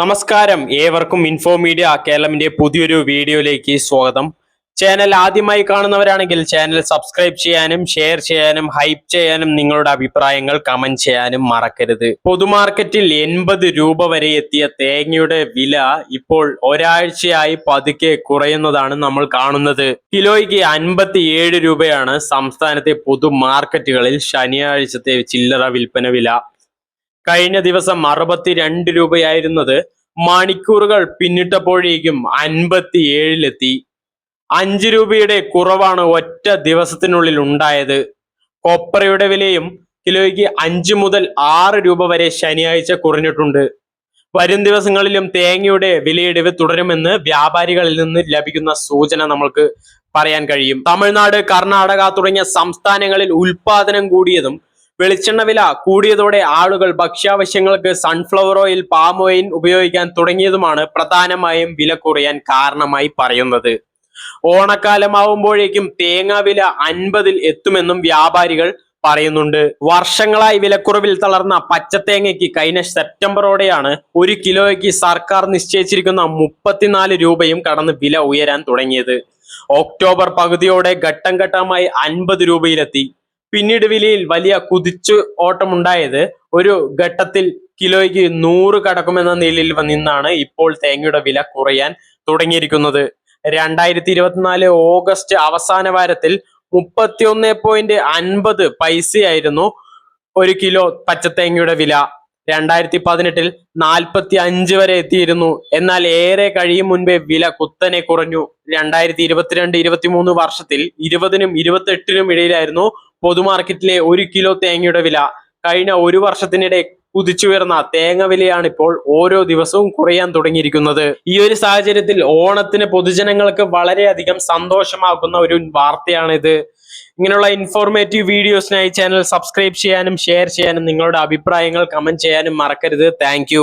നമസ്കാരം. ഏവർക്കും info media കേരളമിന്റെ പുതിയൊരു വീഡിയോയിലേക്ക് സ്വാഗതം. ചാനൽ ആദ്യമായി കാണുന്നവരാണെങ്കിൽ ചാനൽ സബ്സ്ക്രൈബ് ചെയ്യാനും ഷെയർ ചെയ്യാനും ഹൈപ്പ് ചെയ്യാനും നിങ്ങളുടെ അഭിപ്രായങ്ങൾ കമന്റ് ചെയ്യാനും മറക്കരുത്. പൊതുമാർക്കറ്റിൽ എൺപത് രൂപ വരെ എത്തിയ തേങ്ങയുടെ വില ഇപ്പോൾ ഒരാഴ്ചയായി പതുക്കെ കുറയുന്നതാണ് നമ്മൾ കാണുന്നത്. കിലോയ്ക്ക് അൻപത്തിയേഴ് രൂപയാണ് സംസ്ഥാനത്തെ പൊതുമാർക്കറ്റുകളിൽ ശനിയാഴ്ചത്തെ ചില്ലറ വിൽപ്പന വില. കഴിഞ്ഞ ദിവസം അറുപത്തിരണ്ട് രൂപയായിരുന്നത് മണിക്കൂറുകൾ പിന്നിട്ടപ്പോഴേക്കും അൻപത്തിയേഴിലെത്തി. അഞ്ച് രൂപയുടെ കുറവാണ് ഒറ്റ ദിവസത്തിനുള്ളിൽ ഉണ്ടായത്. കൊപ്രയുടെ വിലയും കിലോയ്ക്ക് അഞ്ച് മുതൽ ആറ് രൂപ വരെ ശനിയാഴ്ച കുറഞ്ഞിട്ടുണ്ട്. വരും ദിവസങ്ങളിലും തേങ്ങയുടെ വിലയിടിവ് തുടരുമെന്ന് വ്യാപാരികളിൽ നിന്ന് ലഭിക്കുന്ന സൂചന നമ്മൾക്ക് പറയാൻ കഴിയും. തമിഴ്നാട് കർണാടക തുടങ്ങിയ സംസ്ഥാനങ്ങളിൽ ഉൽപാദനം കൂടിയതും വെളിച്ചെണ്ണ വില കൂടിയതോടെ ആളുകൾ ഭക്ഷ്യാവശ്യങ്ങൾക്ക് സൺഫ്ലവർ ഓയിൽ പാം ഓയിൽ ഉപയോഗിക്കാൻ തുടങ്ങിയതുമാണ് പ്രധാനമായും വില കുറയാൻ കാരണമായി പറയുന്നത്. ഓണക്കാലമാവുമ്പോഴേക്കും തേങ്ങ വില അൻപതിൽ എത്തുമെന്നും വ്യാപാരികൾ പറയുന്നുണ്ട്. വർഷങ്ങളായി വിലക്കുറവിൽ തളർന്ന പച്ചത്തേങ്ങയ്ക്ക് കഴിഞ്ഞ സെപ്റ്റംബറോടെയാണ് ഒരു കിലോയ്ക്ക് സർക്കാർ നിശ്ചയിച്ചിരിക്കുന്ന മുപ്പത്തിനാല് രൂപയും കടന്ന് വില ഉയരാൻ തുടങ്ങിയത്. ഒക്ടോബർ പകുതിയോടെ ഘട്ടം ഘട്ടമായി അൻപത് രൂപയിലെത്തി. പിന്നീട് വിലയിൽ വലിയ കുതിച്ചു ഓട്ടമുണ്ടായത് ഒരു ഘട്ടത്തിൽ കിലോയ്ക്ക് നൂറ് കടക്കുമെന്ന നിലയിൽ നിന്നാണ് ഇപ്പോൾ തേങ്ങയുടെ വില കുറയാൻ തുടങ്ങിയിരിക്കുന്നത്. രണ്ടായിരത്തി ഇരുപത്തിനാല് ഓഗസ്റ്റ് അവസാന വാരത്തിൽ മുപ്പത്തിയൊന്ന് പോയിന്റ് അൻപത് പൈസയായിരുന്നു ഒരു കിലോ പച്ചത്തേങ്ങയുടെ വില. രണ്ടായിരത്തി പതിനെട്ടിൽ നാൽപ്പത്തി അഞ്ച് വരെ എത്തിയിരുന്നു. എന്നാൽ ഏറെ കഴിയും മുൻപേ വില കുത്തനെ കുറഞ്ഞു. രണ്ടായിരത്തി ഇരുപത്തിരണ്ട് ഇരുപത്തിമൂന്ന് വർഷത്തിൽ ഇരുപതിനും ഇരുപത്തെട്ടിനും ഇടയിലായിരുന്നു പൊതുമാർക്കറ്റിലെ ഒരു കിലോ തേങ്ങയുടെ വില കഴിഞ്ഞ ഒരു വർഷത്തിനിടെ കുതിച്ചുയർന്ന തേങ്ങ വിലയാണ് ഇപ്പോൾ ഓരോ ദിവസവും കുറയാൻ തുടങ്ങിയിരിക്കുന്നത്. ഈ ഒരു സാഹചര്യത്തിൽ ഓണത്തിന് പൊതുജനങ്ങൾക്ക് വളരെയധികം സന്തോഷമാക്കുന്ന ഒരു വാർത്തയാണിത്. ഇങ്ങനെയുള്ള ഇൻഫോർമേറ്റീവ് വീഡിയോസിനായി ചാനൽ സബ്സ്ക്രൈബ് ചെയ്യാനും ഷെയർ ചെയ്യാനും നിങ്ങളുടെ അഭിപ്രായങ്ങൾ കമന്റ് ചെയ്യാനും മറക്കരുത്. താങ്ക്